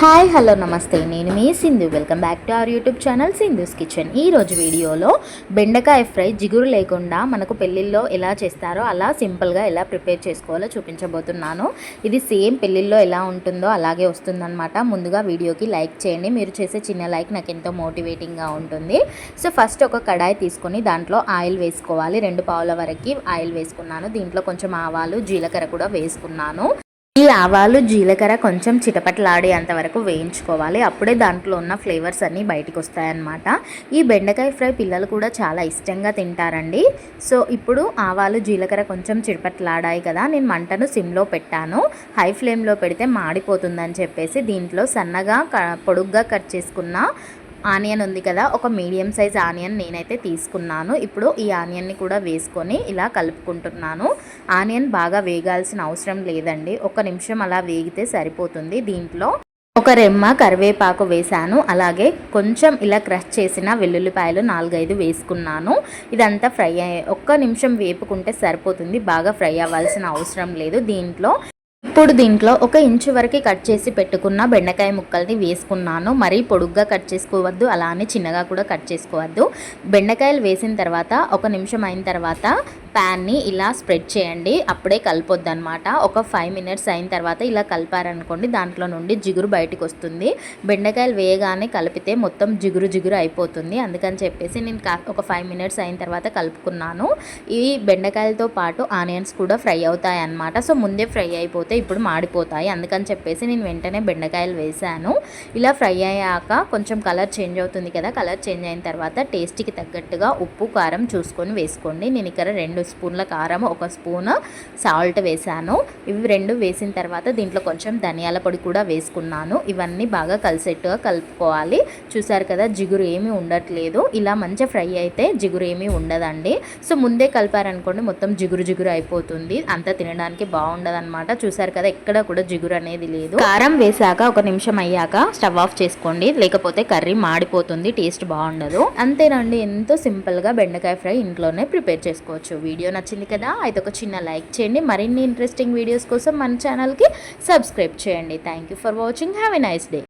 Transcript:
Hi hello namaste. నేను మీ Sindhu. Welcome back to our YouTube channel Sindhu's kitchen. ఈ రోజు వీడియోలో బెండకాయ ఫ్రై జిగురు లేకుండా మనకు పెళ్ళిళ్ళలో ఎలా చేస్తారో అలా సింపుల్గా ఎలా ప్రిపేర్ చేసుకోవాలో చూపించబోతున్నాను. ఇది సేమ్ పెళ్ళిళ్ళలో ఎలా ఉంటుందో అలాగే వస్తుందన్నమాట. ముందుగా వీడియోకి లైక్ చేయండి. మీరు చేసే చిన్న లైక్ నాకు ఎంతో మోటివేటింగ్గా ఉంటుంది. సో ఫస్ట్ ఒక కడాయి తీసుకొని దాంట్లో ఆయిల్ వేసుకోవాలి. రెండు పావుల వరకు ఆయిల్ వేసుకున్నాను. దీంట్లో కొంచెం ఆవాలు జీలకర్ర కూడా వేసుకున్నాను. ఈ ఆవాలు జీలకర్ర కొంచెం చిటపటలాడేంత వరకు వేయించుకోవాలి. అప్పుడే దాంట్లో ఉన్న ఫ్లేవర్స్ అన్నీ బయటకు వస్తాయన్నమాట ఈ బెండకాయ ఫ్రై పిల్లలు కూడా చాలా ఇష్టంగా తింటారండి. సో ఇప్పుడు ఆవాలు జీలకర్ర కొంచెం చిటపటలాడాయి కదా నేను మంటను సిమ్లో పెట్టాను. హై ఫ్లేమ్లో పెడితే మాడిపోతుందని చెప్పేసి దీంట్లో సన్నగా క పొడుగ్గా కట్ చేసుకున్న ఆనియన్ ఉంది కదా ఒక మీడియం సైజ్ ఆనియన్ నేనైతే తీసుకున్నాను. ఇప్పుడు ఈ ఆనియన్ని కూడా వేసుకొని ఇలా కలుపుకుంటున్నాను. ఆనియన్ బాగా వేగాల్సిన అవసరం లేదండి. ఒక నిమిషం అలా వేగితే సరిపోతుంది. దీంట్లో ఒక రెమ్మ కరివేపాకు వేశాను. అలాగే కొంచెం ఇలా క్రష్ చేసిన వెల్లుల్లిపాయలు నాలుగైదు వేసుకున్నాను. ఇదంతా ఫ్రై అయ్యే ఒక్క నిమిషం వేపుకుంటే సరిపోతుంది. బాగా ఫ్రై అవ్వాల్సిన అవసరం లేదు. దీంట్లో ఇప్పుడు దీంట్లో ఒక ఇంచు వరకు కట్ చేసి పెట్టుకున్న బెండకాయ ముక్కల్ని వేసుకున్నాను. మరీ పొడుగ్గా కట్ చేసుకోవద్దు అలానే చిన్నగా కూడా కట్ చేసుకోవద్దు. బెండకాయలు వేసిన తర్వాత ఒక నిమిషం అయిన తర్వాత ప్యాన్ని ఇలా స్ప్రెడ్ చేయండి. అప్పుడే కలిపొద్దు అనమాట ఒక ఫైవ్ మినిట్స్ అయిన తర్వాత ఇలా కలిపారనుకోండి దాంట్లో నుండి జిగురు బయటకు వస్తుంది. బెండకాయలు వేయగానే కలిపితే మొత్తం జిగురు జిగురు అయిపోతుంది. అందుకని చెప్పేసి నేను ఒక ఫైవ్ మినిట్స్ అయిన తర్వాత కలుపుకున్నాను. ఈ బెండకాయలతో పాటు ఆనియన్స్ కూడా ఫ్రై అవుతాయి అన్నమాట సో ముందే ఫ్రై అయిపోతే ఇప్పుడు మాడిపోతాయి. అందుకని చెప్పేసి నేను వెంటనే బెండకాయలు వేసాను ఇలా ఫ్రై అయ్యాక కొంచెం కలర్ చేంజ్ అవుతుంది కదా కలర్ చేంజ్ అయిన తర్వాత టేస్ట్కి తగ్గట్టుగా ఉప్పు కారం చూసుకొని వేసుకోండి. నేను ఇక్కడ రెండు స్పూన్ల కారం ఒక స్పూన్ సాల్ట్ వేసాను ఇవి రెండు వేసిన తర్వాత దీంట్లో కొంచెం ధనియాల పొడి కూడా వేసుకున్నాను. ఇవన్నీ బాగా కలిసేట్టుగా కలుపుకోవాలి. చూసారు కదా జిగురు ఏమీ ఉండట్లేదు. ఇలా మంచిగా ఫ్రై అయితే జిగురు ఏమీ ఉండదండి. సో ముందే కలిపారనుకోండి మొత్తం జిగురు జిగురు అయిపోతుంది. అంతా తినడానికి బాగుండదు అనమాట చూసారు కదా ఎక్కడ కూడా జిగురు అనేది లేదు. కారం వేసాక ఒక నిమిషం అయ్యాక స్టవ్ ఆఫ్ చేసుకోండి. లేకపోతే కర్రీ మాడిపోతుంది టేస్ట్ బాగుండదు. అంతేనండి ఎంతో సింపుల్గా బెండకాయ ఫ్రై ఇంట్లోనే ప్రిపేర్ చేసుకోవచ్చు. వీడియో నచ్చింది కదా అయితే ఒక చిన్న లైక్ చేయండి. మరిన్ని ఇంట్రెస్టింగ్ వీడియోస్ కోసం మన ఛానల్కి సబ్స్క్రైబ్ చేయండి. Thank you for watching have a nice day